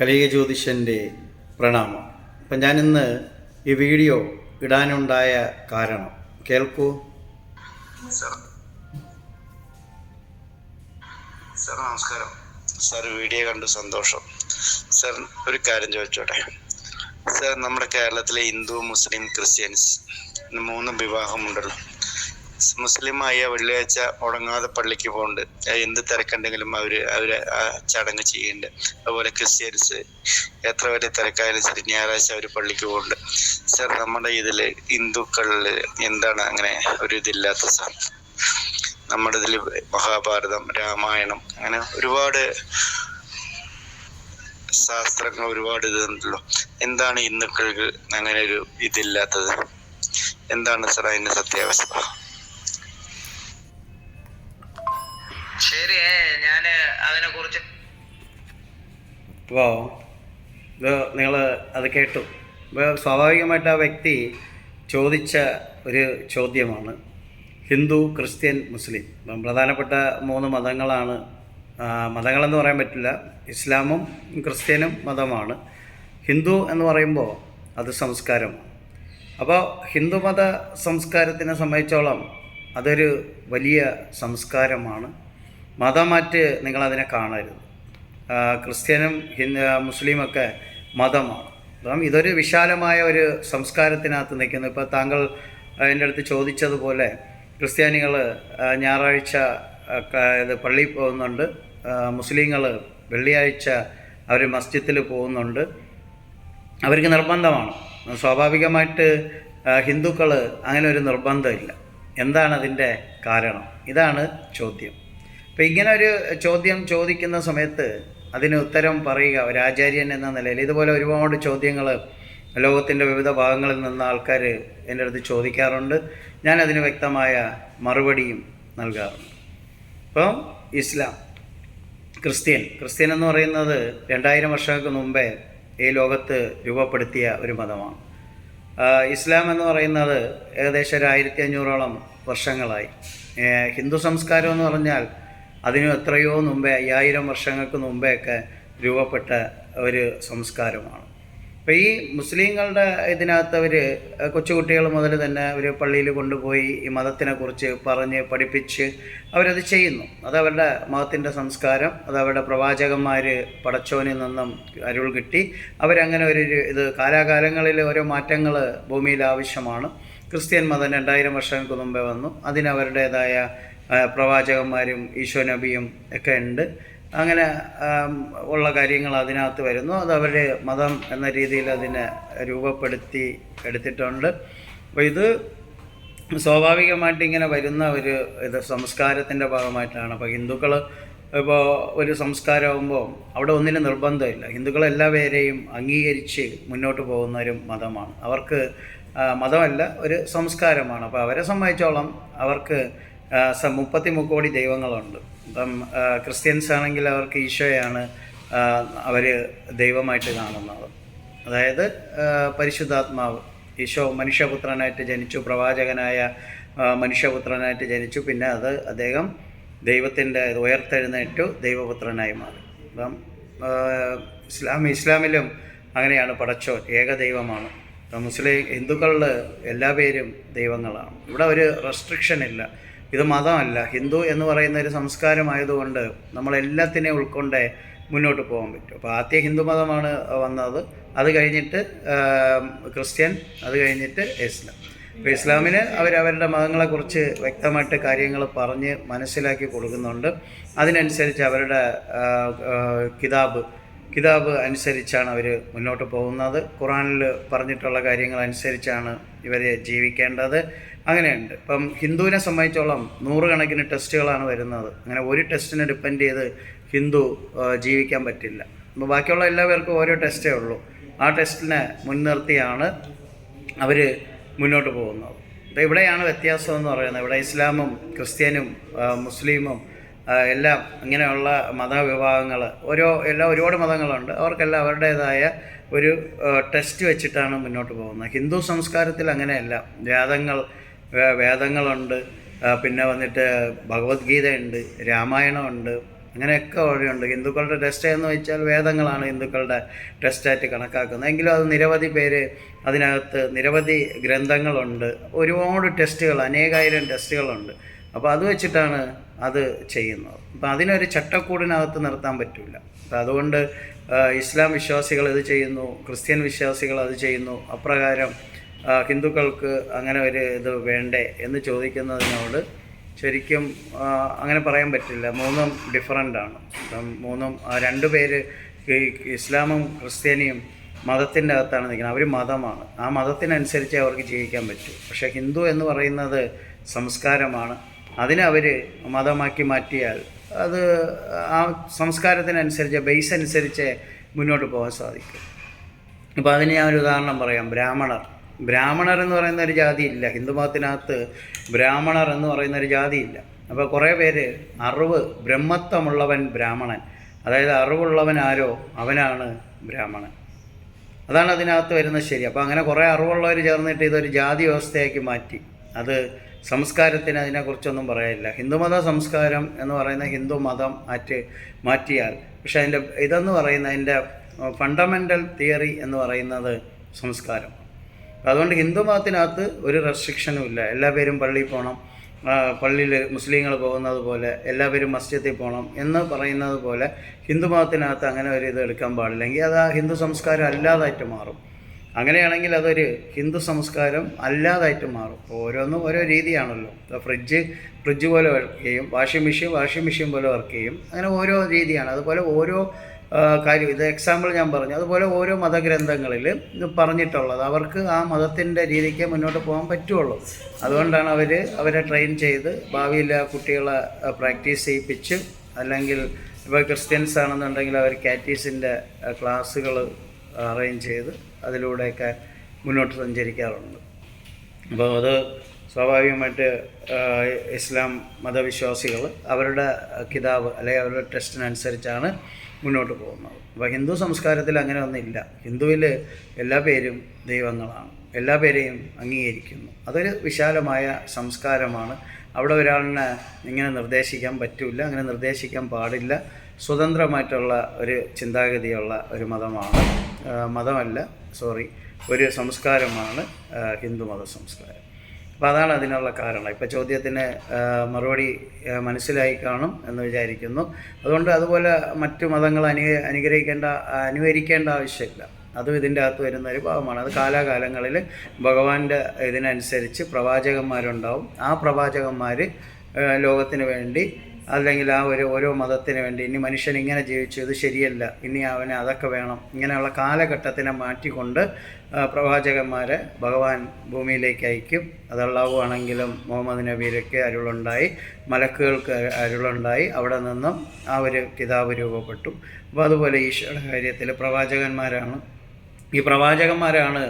കലിക ജ്യോതിഷന്റെ പ്രണാമം. അപ്പം ഞാനിന്ന് ഈ വീഡിയോ ഇടാനുണ്ടായ കാരണം കേൾക്കൂ. സാർ. നമസ്കാരം. സാർ വീഡിയോ കണ്ട് സന്തോഷം. സാർ ഒരു കാര്യം ചോദിച്ചോട്ടെ. സാർ നമ്മുടെ കേരളത്തിലെ ഹിന്ദു മുസ്ലിം ക്രിസ്ത്യൻസ് മൂന്ന് വിവാഹമുണ്ടല്ലോ. മുസ്ലിമായ വെള്ളിയാഴ്ച മുടങ്ങാതെ പള്ളിക്ക് പോകുന്നുണ്ട് എന്ത് തിരക്കുണ്ടെങ്കിലും അവർ അവർ ആ ചടങ്ങ് ചെയ്യുന്നുണ്ട്. അതുപോലെ ക്രിസ്ത്യൻസ് എത്ര വലിയ തിരക്കായാലും ശരി ഞായറാഴ്ച അവർ പള്ളിക്ക് പോകുന്നുണ്ട് സർ നമ്മുടെ ഇതിൽ ഹിന്ദുക്കളിൽ എന്താണ് അങ്ങനെ ഒരു ഇതില്ലാത്ത സാർ നമ്മുടെ ഇതിൽ മഹാഭാരതം രാമായണം അങ്ങനെ ഒരുപാട് ശാസ്ത്രങ്ങൾ ഒരുപാട് ഇതുണ്ടല്ലോ. എന്താണ് ഹിന്ദുക്കൾക്ക് അങ്ങനെ ഒരു ഇതില്ലാത്തത്? എന്താണ് സർ അതിന്റെ സത്യാവസ്ഥ? ശരി ഞാൻ നിങ്ങൾ അത് കേട്ടു. സ്വാഭാവികമായിട്ട് ആ വ്യക്തി ചോദിച്ച ഒരു ചോദ്യമാണ്. Hindu Christian Muslim. ഇപ്പം പ്രധാനപ്പെട്ട മൂന്ന് മതങ്ങളാണ്. മതങ്ങളെന്ന് പറയാൻ പറ്റില്ല. ഇസ്ലാമും ക്രിസ്ത്യനും മതമാണ്. ഹിന്ദു എന്ന് പറയുമ്പോൾ അത് സംസ്കാരം അപ്പോൾ ഹിന്ദുമത സംസ്കാരത്തിനെ സംബന്ധിച്ചോളം അതൊരു വലിയ സംസ്കാരമാണ്. മതമാറ്റ് നിങ്ങളതിനെ കാണരുത്. ക്രിസ്ത്യനും ഹിന്ദു മുസ്ലിമൊക്കെ മതമാണ്. അപ്പം ഇതൊരു വിശാലമായ ഒരു സംസ്കാരത്തിനകത്ത് നിൽക്കുന്നു. ഇപ്പോൾ താങ്കൾ എന്റെ അടുത്ത് ചോദിച്ചതുപോലെ ക്രിസ്ത്യാനികൾ ഞായറാഴ്ച ഇത് പള്ളിയിൽ പോകുന്നുണ്ട്. മുസ്ലിങ്ങൾ വെള്ളിയാഴ്ച അവർ മസ്ജിദിൽ പോകുന്നുണ്ട്. അവർക്ക് നിർബന്ധമാണ്. സ്വാഭാവികമായിട്ട് ഹിന്ദുക്കൾ അങ്ങനെ ഒരു നിർബന്ധമില്ല. എന്താണ് അതിന്റെ കാരണം? ഇതാണ് ചോദ്യം. അപ്പം ഇങ്ങനെ ഒരു ചോദ്യം ചോദിക്കുന്ന സമയത്ത് അതിന് ഉത്തരം പറയുക ഒരു ആചാര്യൻ എന്ന നിലയിൽ. ഇതുപോലെ ഒരുപാട് ചോദ്യങ്ങൾ ലോകത്തിന്റെ വിവിധ ഭാഗങ്ങളിൽ നിന്ന് ആൾക്കാർ എന്റെ അടുത്ത് ചോദിക്കാറുണ്ട്. ഞാൻ അതിന് വ്യക്തമായ മറുപടിയും നൽകാറുണ്ട്. അപ്പം ഇസ്ലാം ക്രിസ്ത്യൻ. ക്രിസ്ത്യൻ എന്ന് പറയുന്നത് രണ്ടായിരം വർഷങ്ങൾക്ക് മുമ്പേ ഈ ലോകത്ത് രൂപപ്പെടുത്തിയ ഒരു മതമാണ്. ഇസ്ലാം എന്ന് പറയുന്നത് ഏകദേശം ഒരു ആയിരത്തി അഞ്ഞൂറോളം വർഷങ്ങളായി. ഹിന്ദു സംസ്കാരം എന്ന് പറഞ്ഞാൽ അതിനും എത്രയോ മുമ്പേ അയ്യായിരം വർഷങ്ങൾക്ക് മുമ്പെയൊക്കെ രൂപപ്പെട്ട ഒരു സംസ്കാരമാണ്. അപ്പോൾ ഈ മുസ്ലിങ്ങളുടെ ഇതിനകത്ത് അവർ കൊച്ചുകുട്ടികൾ മുതൽ തന്നെ അവർ പള്ളിയിൽ കൊണ്ടുപോയി ഈ മതത്തിനെക്കുറിച്ച് പറഞ്ഞ് പഠിപ്പിച്ച് അവരത് ചെയ്യുന്നു. അതവരുടെ മതത്തിന്റെ സംസ്കാരം അതവരുടെ പ്രവാചകന്മാർ പടച്ചോനിൽ നിന്നും അരുൾ കിട്ടി. അവരങ്ങനെ ഒരു ഇത് കാലാകാലങ്ങളിൽ ഓരോ മാറ്റങ്ങൾ ഭൂമിയിൽ ആവശ്യമാണ്. ക്രിസ്ത്യൻ മതം രണ്ടായിരം വർഷങ്ങൾക്ക് മുമ്പേ വന്നു. അതിന് അവരുടേതായ ആ, പ്രവാചകന്മാരും ഈശോ നബിയും ഒക്കെ ഉണ്ട്. അങ്ങനെ ഉള്ള കാര്യങ്ങൾ അതിനകത്ത് വരുന്നു. അത് അവർ മതം എന്ന രീതിയിൽ അതിനെ രൂപപ്പെടുത്തി എടുത്തിട്ടുണ്ട്. അപ്പോൾ ഇത് സ്വാഭാവികമായിട്ട് ഇങ്ങനെ വരുന്ന ഒരു ഇത് സംസ്കാരത്തിന്റെ ഭാഗമായിട്ടാണ്. അപ്പോൾ ഹിന്ദുക്കൾ ഇപ്പോൾ ഒരു സംസ്കാരമാകുമ്പോൾ അവിടെ ഒന്നിനും നിർബന്ധമില്ല. ഹിന്ദുക്കൾ എല്ലാവരെയും അംഗീകരിച്ച് മുന്നോട്ട് പോകുന്ന ഒരു മതമാണ്. അവർക്ക് മതമല്ല ഒരു സംസ്കാരമാണ്. അപ്പോൾ അവരെ സംബന്ധിച്ചോളം അവർക്ക് മുപ്പത്തി മുക്കോടി ദൈവങ്ങളുണ്ട്. ഇപ്പം ക്രിസ്ത്യൻസ് ആണെങ്കിൽ അവർക്ക് ഈശോയാണ് അവർ ദൈവമായിട്ട് കാണുന്നത്. അതായത് പരിശുദ്ധാത്മാവ്. ഈശോ മനുഷ്യപുത്രനായിട്ട് ജനിച്ചു പ്രവാചകനായ മനുഷ്യപുത്രനായിട്ട് ജനിച്ചു. പിന്നെ അത് അദ്ദേഹം ദൈവത്തിന്റെ ഉയർത്തെഴുന്നേറ്റു ദൈവപുത്രനായി മാറി. അപ്പം ഇസ്ലാം ഇസ്ലാമിലും അങ്ങനെയാണ് പടച്ചോൻ ഏകദൈവമാണ് മുസ്ലിം ഹിന്ദുക്കളിൽ എല്ലാ പേരും ദൈവങ്ങളാണ്. ഇവിടെ ഒരു റെസ്ട്രിക്ഷൻ ഇല്ല. ഇത് മതമല്ല. ഹിന്ദു എന്ന് പറയുന്ന ഒരു സംസ്കാരമായതുകൊണ്ട് നമ്മളെല്ലാത്തിനെയും ഉൾക്കൊണ്ട് മുന്നോട്ട് പോകാൻ പറ്റും. അപ്പോൾ ആദ്യ ഹിന്ദു മതമാണ് വന്നത്. അത് കഴിഞ്ഞിട്ട് ക്രിസ്ത്യൻ അത് കഴിഞ്ഞിട്ട് ഇസ്ലാം. അപ്പോൾ ഇസ്ലാമിന് അവരവരുടെ മതങ്ങളെക്കുറിച്ച് വ്യക്തമായിട്ട് കാര്യങ്ങൾ പറഞ്ഞ് മനസ്സിലാക്കി കൊടുക്കുന്നുണ്ട്. അതിനനുസരിച്ച് അവരുടെ കിതാബ് കിതാബ് അനുസരിച്ചാണ് അവർ മുന്നോട്ട് പോകുന്നത്. ഖുറാനിൽ പറഞ്ഞിട്ടുള്ള കാര്യങ്ങൾ അനുസരിച്ചാണ് ഇവർ ജീവിക്കേണ്ടത്. അങ്ങനെയുണ്ട്. ഇപ്പം ഹിന്ദുവിനെ സംബന്ധിച്ചോളം നൂറുകണക്കിന് ടെസ്റ്റുകളാണ് വരുന്നത്. അങ്ങനെ ഒരു ടെസ്റ്റിനെ ഡിപ്പെൻഡ് ചെയ്ത് ഹിന്ദു ജീവിക്കാൻ പറ്റില്ല. അപ്പോൾ ബാക്കിയുള്ള എല്ലാവർക്കും ഓരോ ടെസ്റ്റേ ഉള്ളൂ. ആ ടെസ്റ്റിനെ മുൻനിർത്തിയാണ് അവർ മുന്നോട്ട് പോകുന്നത്. അപ്പോൾ ഇവിടെയാണ് വ്യത്യാസം എന്ന് പറയുന്നത്. ഇവിടെ ഇസ്ലാമും ക്രിസ്ത്യനും മുസ്ലിമും എല്ലാം ഇങ്ങനെയുള്ള മതവിഭാഗങ്ങൾ ഓരോ എല്ലാ ഒരുപാട് മതങ്ങളുണ്ട്. അവർക്കെല്ലാം അവരുടേതായ ഒരു ടെസ്റ്റ് വെച്ചിട്ടാണ് മുന്നോട്ട് പോകുന്നത്. ഹിന്ദു സംസ്കാരത്തിൽ അങ്ങനെയല്ല. വേദങ്ങൾ വേദങ്ങളുണ്ട്. പിന്നെ വന്നിട്ട് ഭഗവത്ഗീതയുണ്ട് രാമായണമുണ്ട് അങ്ങനെയൊക്കെ വഴിയുണ്ട്. ഹിന്ദുക്കളുടെ ടെസ്റ്റ് എന്ന് വെച്ചാൽ വേദങ്ങളാണ് ഹിന്ദുക്കളുടെ ടെസ്റ്റായിട്ട് കണക്കാക്കുന്നത്. എങ്കിലും അത് നിരവധി പേര് അതിനകത്ത് നിരവധി ഗ്രന്ഥങ്ങളുണ്ട്. ഒരുപാട് ടെസ്റ്റുകൾ അനേകായിരം ടെസ്റ്റുകളുണ്ട്. അപ്പോൾ അത് വെച്ചിട്ടാണ് അത് ചെയ്യുന്നത്. അപ്പോൾ അതിനൊരു ചട്ടക്കൂടിനകത്ത് നിർത്താൻ പറ്റില്ല അപ്പം അതുകൊണ്ട് ഇസ്ലാം വിശ്വാസികൾ ഇത് ചെയ്യുന്നു ക്രിസ്ത്യൻ വിശ്വാസികൾ അത് ചെയ്യുന്നു. അപ്രകാരം ഹിന്ദുക്കൾക്ക് അങ്ങനെ ഒരു ഇത് വേണ്ടേ എന്ന് ചോദിക്കുന്നതിനോട് ശരിക്കും അങ്ങനെ പറയാൻ പറ്റില്ല. മൂന്നും ഡിഫറന്റ് ആണ്. അപ്പം മൂന്നും രണ്ടു പേര് ഇസ്ലാമും ക്രിസ്ത്യാനിയും മതത്തിന്റെ അകത്താണ് നിൽക്കുന്നത്. അവർ മതമാണ്. ആ മതത്തിനനുസരിച്ച് അവർക്ക് ജീവിക്കാൻ പറ്റും. പക്ഷേ ഹിന്ദു എന്ന് പറയുന്നത് സംസ്കാരമാണ്. അതിനെ അവർ മതമാക്കി മാറ്റിയാൽ അത് ആ സംസ്കാരത്തിനനുസരിച്ച് ബേസ് അനുസരിച്ച് മുന്നോട്ട് പോകാൻ സാധിക്കും. ഇപ്പോൾ അതിന് ഞാൻ ഒരു ഉദാഹരണം പറയാം. ബ്രാഹ്മണർ. ബ്രാഹ്മണർ എന്ന് പറയുന്ന ഒരു ജാതിയില്ല. ഇല്ല ഹിന്ദു മതത്തിനകത്ത് ബ്രാഹ്മണർ എന്ന് പറയുന്ന ഒരു ജാതിയില്ല. അപ്പോൾ കുറേ പേര് അറിവ് ബ്രഹ്മത്വമുള്ളവൻ ബ്രാഹ്മണൻ. അതായത് അറിവുള്ളവൻ ആരോ അവനാണ് ബ്രാഹ്മണൻ. അതാണ് അതിനകത്ത് വരുന്നത് ശരി. അപ്പോൾ അങ്ങനെ കുറേ അറിവുള്ളവർ ചേർന്നിട്ട് ഇതൊരു ജാതി വ്യവസ്ഥയാക്കി മാറ്റി. അത് സംസ്കാരത്തിന് അതിനെക്കുറിച്ചൊന്നും പറയാനില്ല. ഹിന്ദുമത സംസ്കാരം എന്ന് പറയുന്ന ഹിന്ദു മതം മാറ്റി മാറ്റിയാൽ പക്ഷേ അതിന്റെ ഇതെന്ന് പറയുന്ന അതിന്റെ ഫണ്ടമെന്റൽ തിയറി എന്ന് പറയുന്നത് സംസ്കാരം. അതുകൊണ്ട് ഹിന്ദു മതത്തിനകത്ത് ഒരു റെസ്ട്രിക്ഷനും ഇല്ല. എല്ലാ പേരും പള്ളിയിൽ പോകണം പള്ളിയിൽ മുസ്ലിങ്ങൾ പോകുന്നത് പോലെ എല്ലാവരും മസ്ജിദിൽ പോകണം എന്ന് പറയുന്നത് പോലെ ഹിന്ദു മതത്തിനകത്ത് അങ്ങനെ ഒരു ഇത് എടുക്കാൻ പാടില്ലെങ്കിൽ അത് ആ ഹിന്ദു സംസ്കാരം അല്ലാതായിട്ട് മാറും. അങ്ങനെയാണെങ്കിൽ അതൊരു ഹിന്ദു സംസ്കാരം അല്ലാതായിട്ട് മാറും. ഓരോന്നും ഓരോ രീതിയാണല്ലോ. ഫ്രിഡ്ജ് ഫ്രിഡ്ജ് പോലെ വർക്ക് ചെയ്യും. വാഷിംഗ് മെഷീൻ വാഷിംഗ് മെഷീൻ പോലെ വർക്ക് ചെയ്യും. അങ്ങനെ ഓരോ രീതിയാണ്. അതുപോലെ ഓരോ കാര്യം. ഇത് എക്സാമ്പിൾ ഞാൻ പറഞ്ഞു. അതുപോലെ ഓരോ മതഗ്രന്ഥങ്ങളിൽ പറഞ്ഞിട്ടുള്ളത് അവർക്ക് ആ മതത്തിന്റെ രീതിക്ക് മുന്നോട്ട് പോകാൻ പറ്റുള്ളൂ. അതുകൊണ്ടാണ് അവർ അവരെ ട്രെയിൻ ചെയ്ത് ഭാവിയിൽ കുട്ടികളെ പ്രാക്ടീസ് ചെയ്യിപ്പിച്ച് അല്ലെങ്കിൽ ഇപ്പോൾ ക്രിസ്ത്യൻസ് ആണെന്നുണ്ടെങ്കിൽ അവർ കാറ്റീസിന്റെ ക്ലാസ്സുകൾ അറേഞ്ച് ചെയ്ത് അതിലൂടെയൊക്കെ മുന്നോട്ട് സഞ്ചരിക്കാറുണ്ട്. അപ്പോൾ അത് സ്വാഭാവികമായിട്ട് ഇസ്ലാം മതവിശ്വാസികൾ അവരുടെ കിതാബ് അല്ലെങ്കിൽ അവരുടെ ടെസ്റ്റിനനുസരിച്ചാണ് മുന്നോട്ട് പോകുന്നത്. അപ്പോൾ ഹിന്ദു സംസ്കാരത്തിൽ അങ്ങനെ ഒന്നുമില്ല. ഹിന്ദുവിൽ എല്ലാ പേരും ദൈവങ്ങളാണ്. എല്ലാ പേരെയും അംഗീകരിക്കുന്നു. അതൊരു വിശാലമായ സംസ്കാരമാണ്. അവിടെ ഒരാളിനെ ഇങ്ങനെ നിർദ്ദേശിക്കാൻ പറ്റില്ല അങ്ങനെ നിർദ്ദേശിക്കാൻ പാടില്ല. സ്വതന്ത്രമായിട്ടുള്ള ഒരു ചിന്താഗതിയുള്ള ഒരു മതമാണ്. മതമല്ല സോറി ഒരു സംസ്കാരമാണ് ഹിന്ദു മത സംസ്കാരം. അപ്പോൾ അതാണ് അതിനുള്ള കാരണം. ഇപ്പോൾ ചോദ്യത്തിന് മറുപടി മനസ്സിലായി കാണും എന്ന് വിചാരിക്കുന്നു. അതുകൊണ്ട് അതുപോലെ മറ്റു മതങ്ങൾ അനു അനുഗ്രഹിക്കേണ്ട അനുകരിക്കേണ്ട ആവശ്യമില്ല. അതും ഇതിന്റെ അകത്ത് വരുന്ന ഒരു ഭാഗമാണ്. അത് കാലാകാലങ്ങളിൽ ഭഗവാന്റെ ഇതിനനുസരിച്ച് പ്രവാചകന്മാരുണ്ടാവും. ആ പ്രവാചകന്മാർ ലോകത്തിന് വേണ്ടി അല്ലെങ്കിൽ ആ ഒരു ഓരോ മതത്തിന് വേണ്ടി ഇനി മനുഷ്യൻ ഇങ്ങനെ ജീവിച്ചു ഇത് ശരിയല്ല ഇനി അവന് അതൊക്കെ വേണം. ഇങ്ങനെയുള്ള കാലഘട്ടത്തിനെ മാറ്റിക്കൊണ്ട് പ്രവാചകന്മാരെ ഭഗവാൻ ഭൂമിയിലേക്ക് അയക്കും. അതുള്ളവാണെങ്കിലും മുഹമ്മദ് നബിയിലേക്ക് അരുളുണ്ടായി മലക്കുകൾക്ക് അരുളുണ്ടായി അവിടെ നിന്നും ആ ഒരു കിതാബ് രൂപപ്പെട്ടു. അപ്പോൾ അതുപോലെ ഈശോയുടെ കാര്യത്തിൽ പ്രവാചകന്മാരാണ്. ഈ പ്രവാചകന്മാരാണ്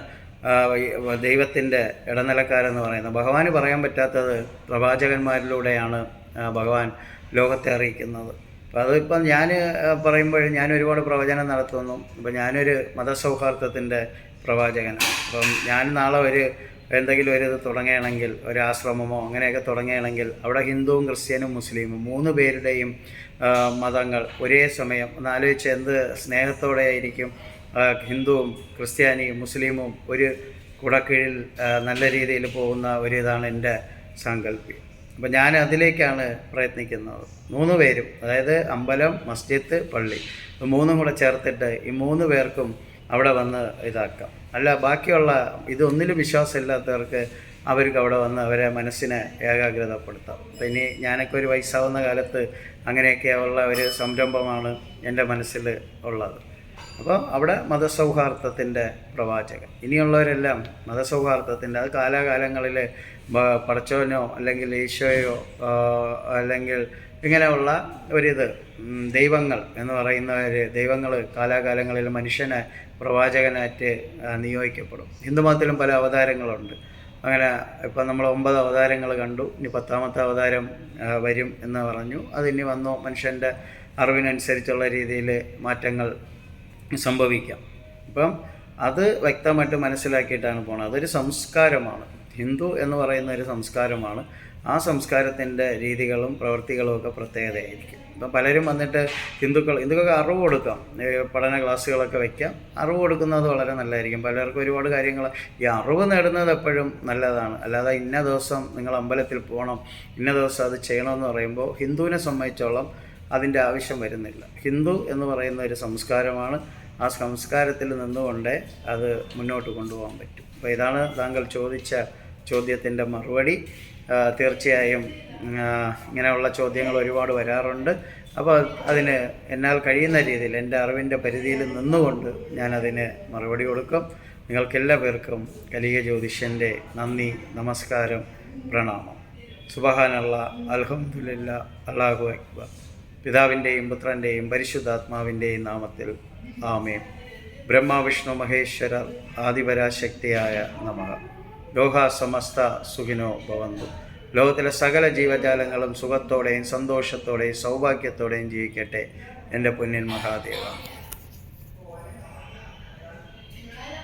ദൈവത്തിന്റെ ഇടനിലക്കാരെന്ന് പറയുന്നത്. ഭഗവാന് പറയാൻ പറ്റാത്തത് പ്രവാചകന്മാരിലൂടെയാണ് ഭഗവാൻ ലോകത്തെ അറിയിക്കുന്നത്. അപ്പം അതിപ്പം ഞാൻ പറയുമ്പോൾ ഞാൻ ഒരുപാട് പ്രവചനം നടത്തുന്നു. ഇപ്പം ഞാനൊരു മതസൗഹാർദ്ദത്തിന്റെ പ്രവാചകനാണ്. അപ്പം ഞാൻ നാളെ ഒരു എന്തെങ്കിലും ഒരു ഇത് തുടങ്ങുകയാണെങ്കിൽ ഒരു ആശ്രമമോ അങ്ങനെയൊക്കെ തുടങ്ങുകയാണെങ്കിൽ അവിടെ ഹിന്ദുവും ക്രിസ്ത്യനും മുസ്ലിമും മൂന്ന് പേരുടെയും മതങ്ങൾ ഒരേ സമയം ഒന്ന് ആലോചിച്ച് എന്ത് സ്നേഹത്തോടെ ആയിരിക്കും ഹിന്ദുവും ക്രിസ്ത്യാനിയും മുസ്ലിമും ഒരു കുടക്കീഴിൽ നല്ല രീതിയിൽ പോകുന്ന ഒരു ഇതാണ് എന്റെ സാങ്കല്പ്യം അപ്പം ഞാൻ അതിലേക്കാണ് പ്രയത്നിക്കുന്നത്. മൂന്ന് പേരും അതായത് അമ്പലം മസ്ജിദ് പള്ളി. മൂന്നും കൂടെ ചേർത്തിട്ട് ഈ മൂന്ന് പേർക്കും അവിടെ വന്ന് ഇതാക്കാം. അല്ല ബാക്കിയുള്ള ഇതൊന്നിലും വിശ്വാസമില്ലാത്തവർക്ക് അവർക്ക് അവിടെ വന്ന് അവരെ മനസ്സിനെ ഏകാഗ്രതപ്പെടുത്താം. അപ്പം ഇനി ഞാനൊക്കെ ഒരു വയസ്സാവുന്ന കാലത്ത് അങ്ങനെയൊക്കെ ഉള്ള ഒരു സംരംഭമാണ് എന്റെ മനസ്സിൽ ഉള്ളത്. അപ്പോൾ അവിടെ മതസൗഹാർദ്ദത്തിന്റെ പ്രവാചകൻ. ഇനിയുള്ളവരെല്ലാം മതസൗഹാർദ്ദത്തിന്റെ അത് കാലാകാലങ്ങളിൽ പടച്ചോനോ അല്ലെങ്കിൽ ഈശോയോ അല്ലെങ്കിൽ ഇങ്ങനെയുള്ള ഒരിത് ദൈവങ്ങൾ എന്ന് പറയുന്നവർ ദൈവങ്ങൾ കാലാകാലങ്ങളിൽ മനുഷ്യനെ പ്രവാചകനായിട്ട് നിയോഗിക്കപ്പെടും. ഹിന്ദുമതത്തിലും പല അവതാരങ്ങളുണ്ട്. അങ്ങനെ ഇപ്പം നമ്മൾ ഒമ്പത് അവതാരങ്ങൾ കണ്ടു. ഇനി പത്താമത്തെ അവതാരം വരും എന്ന് പറഞ്ഞു. അതിനി വന്നു മനുഷ്യന്റെ അറിവിനനുസരിച്ചുള്ള രീതിയിൽ മാറ്റങ്ങൾ സംഭവിക്കാം. അപ്പം അത് വ്യക്തമായിട്ട് മനസ്സിലാക്കിയിട്ടാണ് പോണത്. അതൊരു സംസ്കാരമാണ്. ഹിന്ദു എന്ന് പറയുന്ന ഒരു സംസ്കാരമാണ്. ആ സംസ്കാരത്തിന്റെ രീതികളും പ്രവൃത്തികളും ഒക്കെ പ്രത്യേകതയായിരിക്കും. ഇപ്പം പലരും വന്നിട്ട് ഹിന്ദുക്കൾ ഹിന്ദുക്കൾക്ക് അറിവ് കൊടുക്കാം. പഠന ക്ലാസ്സുകളൊക്കെ വയ്ക്കാം അറിവ് കൊടുക്കുന്നത് വളരെ നല്ലതായിരിക്കും. പലർക്കും ഒരുപാട് കാര്യങ്ങൾ ഈ അറിവ് നേടുന്നത് എപ്പോഴും നല്ലതാണ്. അല്ലാതെ ഇന്ന ദിവസം നിങ്ങൾ അമ്പലത്തിൽ പോകണം ഇന്ന ദിവസം അത് ചെയ്യണമെന്ന് പറയുമ്പോൾ ഹിന്ദുവിനെ സംബന്ധിച്ചോളം അതിന്റെ ആവശ്യം വരുന്നില്ല. ഹിന്ദു എന്ന് പറയുന്ന ഒരു സംസ്കാരമാണ്. ആ സംസ്കാരത്തിൽ നിന്നുകൊണ്ട് അത് മുന്നോട്ട് കൊണ്ടുപോകാൻ പറ്റും. അപ്പോൾ ഇതാണ് താങ്കൾ ചോദിച്ച ചോദ്യത്തിന്റെ മറുപടി. തീർച്ചയായും ഇങ്ങനെയുള്ള ചോദ്യങ്ങൾ ഒരുപാട് വരാറുണ്ട്. അപ്പോൾ അതിന് എന്നാൽ കഴിയുന്ന രീതിയിൽ എന്റെ അറിവിന്റെ പരിധിയിൽ നിന്നുകൊണ്ട് ഞാനതിന് മറുപടി കൊടുക്കും. നിങ്ങൾക്കെല്ലാ പേർക്കും കലിക ജ്യോതിഷന്റെ നന്ദി നമസ്കാരം പ്രണാമം. സുബഹാനല്ല അലഹമുല്ല അള്ളാഹു അക്ബർ. പിതാവിന്റെയും പുത്രന്റെയും പരിശുദ്ധാത്മാവിന്റെയും നാമത്തിൽ ആമേൻ. ബ്രഹ്മ വിഷ്ണു മഹേശ്വര ആദിപരാശക്തിയായ നമ. ലോക സമസ്ത സുഖിനോ ഭവന്തു. ലോകത്തിലെ സകല ജീവജാലങ്ങളും സുഖത്തോടെയും സന്തോഷത്തോടെയും സൗഭാഗ്യത്തോടെയും ജീവിക്കട്ടെ എന്റെ പുണ്യൻ മഹാദേവ.